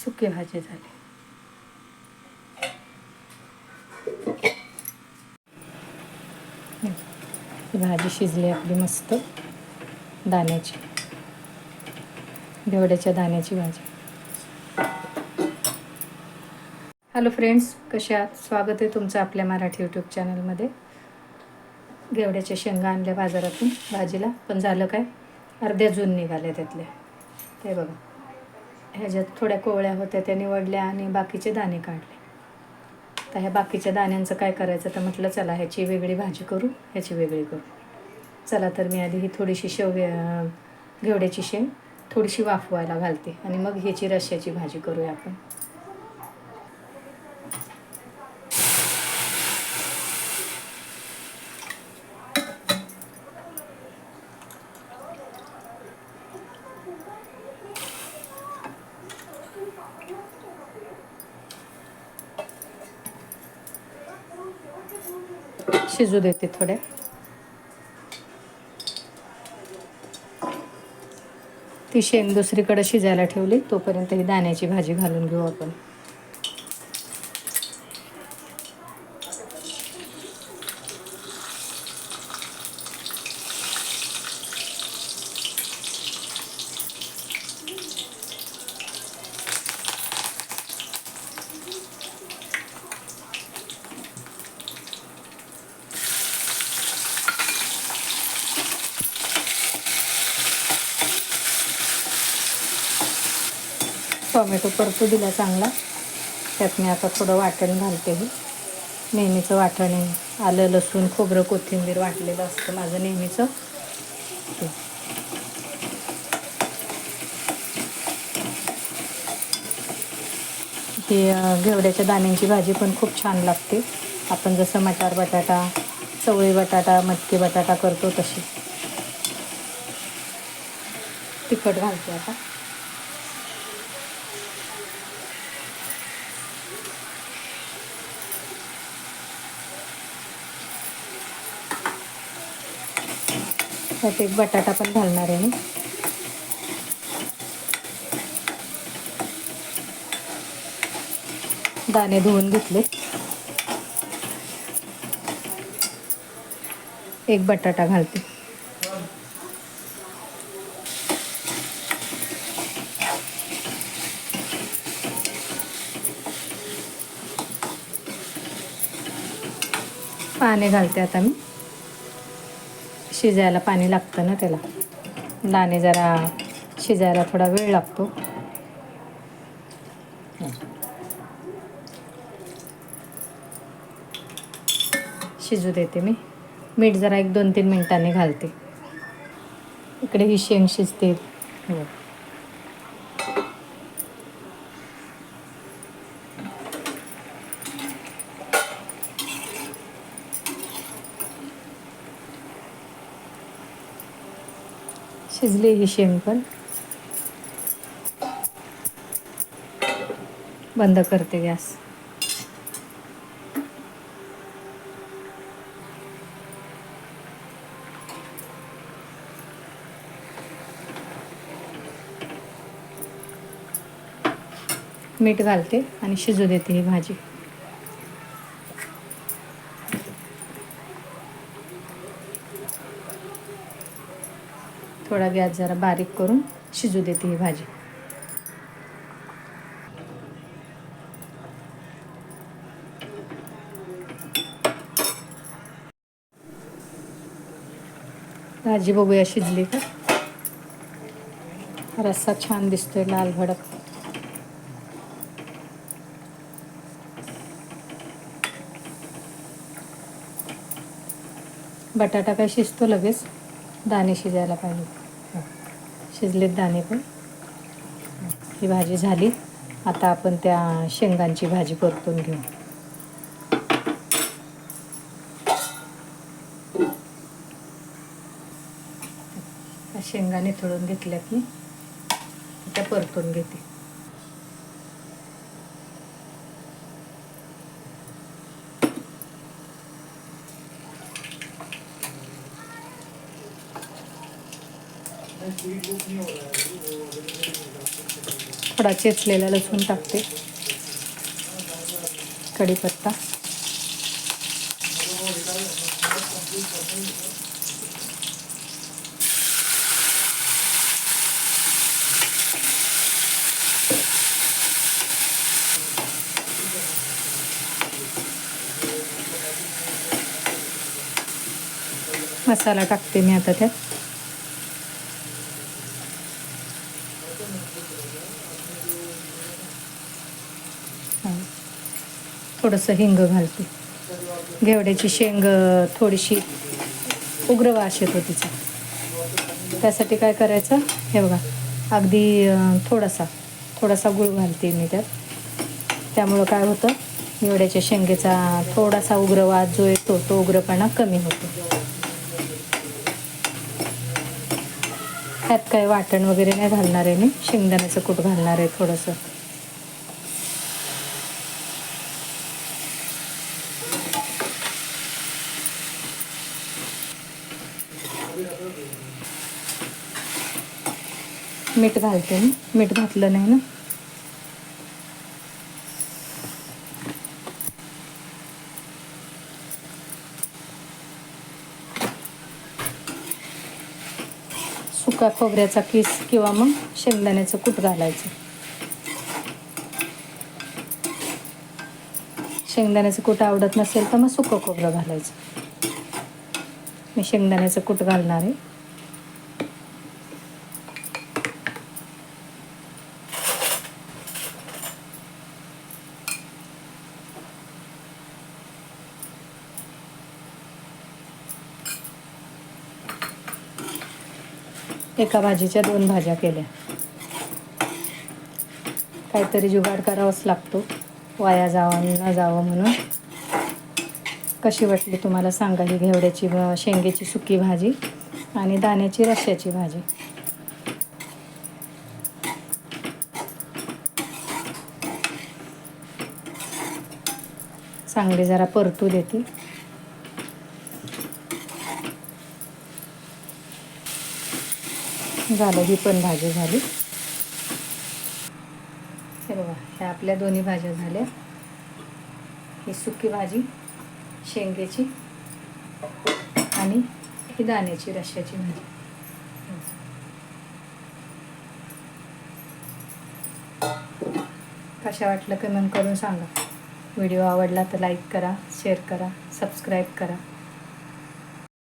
सुकी भाजी झाली. भाजी शिजली आपली मस्त. दाण्याची. घेवड्याच्या दाण्याची भाजी. हॅलो फ्रेंड्स कशा आहात? स्वागत आहे तुमचं आपल्या मराठी यूट्यूब चॅनलमध्ये घेवड्याच्या शेंगा आणल्या बाजारातून भाजीला. पण झालं काय? अर्ध्या जून निघाल्या त्यातल्या. ते बघा. ह्याच्यात थोड्या कोवळ्या होत्या त्या निवडल्या आणि बाकीचे दाणे काढले. तर ह्या बाकीच्या दाण्यांचं काय करायचं? तर म्हटलं चला ह्याची वेगळी भाजी करू ह्याची वेगळी करू. चला तर मी आधी ही थोडीशी शेव घेवड्याची शेंग थोडीशी वाफवायला घालते आणि मग ह्याची रश्याची भाजी करूया आपण. शिजू देते थोड्या ती शेंग दुसरीकडे शिजायला ठेवली तोपर्यंत ही दाण्याची भाजी घालून घेऊ आपण. टोमॅटो परतू दिला चांगला. त्यात मी आता थोडं वाटण घालते. हे नेहमीचं वाटण आहे. आलं लसूण खोबरं कोथिंबीर वाटलेलं असतं माझं नेहमीचं. ते. घेवड्याच्या दाण्यांची भाजी पण खूप छान लागते. आपण जसं मटार बटाटा चवळी बटाटा मटकी बटाटा करतो तशी. तिखट घालते आता. त्यात एक बटाटा पण घालणार आहे मी. दाणे धुवून घेतले. एक बटाटा घालते. पाणी घालते आता मी. शिजायला पाणी लागतं ना त्याला. दाणे जरा शिजायला थोडा वेळ लागतो. शिजू देते मी. मीठ जरा एक दोन तीन मिनिटांनी घालते. इकडे ही शेंग शिजते. हो. शिजली ही शेंग पण. बंद करते गॅस. मीठ घालते आणि शिजू देते ही भाजी. थोडा गॅस जरा बारीक करून शिजू देते ही भाजी. भाजी बघूया शिजली का? रस्सा छान दिसतोय लाल भडक. बटाटा काय शिजतो लगेच? दाणे शिजायला पाहिजे. शिजलेत दाणे पण. ही भाजी झाली. आता आपण त्या शेंगांची भाजी परतून घेऊ. शेंगा निथळून घेतल्या की त्या परतून घेते. थोडा चेचलेला लसूण टाकते. कढीपत्ता. मसाला टाकते मी आता त्यात. थोडंसं हिंग घालते. घेवड्याची शेंग थोडीशी उग्र वास येतो तिचा. त्यासाठी काय करायचं? हे बघा अगदी थोडासा थोडासा गुळ घालते मी त्यात. त्यामुळं काय होतं? घेवड्याच्या शेंगेचा थोडासा उग्रवास जो येतो तो उग्रपणा कमी होतो. त्यात काय वाटण वगैरे नाही घालणार आहे मी. शेंगदाण्याचं कूट घालणार आहे थोडंसं. मीठ घालते मी. मीठ घातलं नाही ना. सुका खोबऱ्याचा किस किंवा मग शेंगदाण्याचं कूट घालायचं. शेंगदाण्याचं कूट आवडत नसेल तर मग सुकं खोबरं घालायचं. मी शेंगदाण्याचं कूट घालणार आहे. एका भाजीच्या दोन भाज्या केल्या. काहीतरी जुगाड करावाच लागतो. वाया जावा न जावं म्हणून. कशी वाटली तुम्हाला सांगा ही घेवड्याची शेंगेची सुकी भाजी आणि दाण्याची रश्याची भाजी? चांगली जरा परतू देते. झालं ही पण भाजी झाली. हे बघा ह्या आपल्या दोन्ही भाज्या झाल्या. ही सुकी भाजी शेंगेची आणि ही दाण्याची रश्याची भाजी. कशा वाटलं कमेंट करून सांगा. व्हिडिओ आवडला तर लाईक करा शेअर करा सबस्क्राईब करा.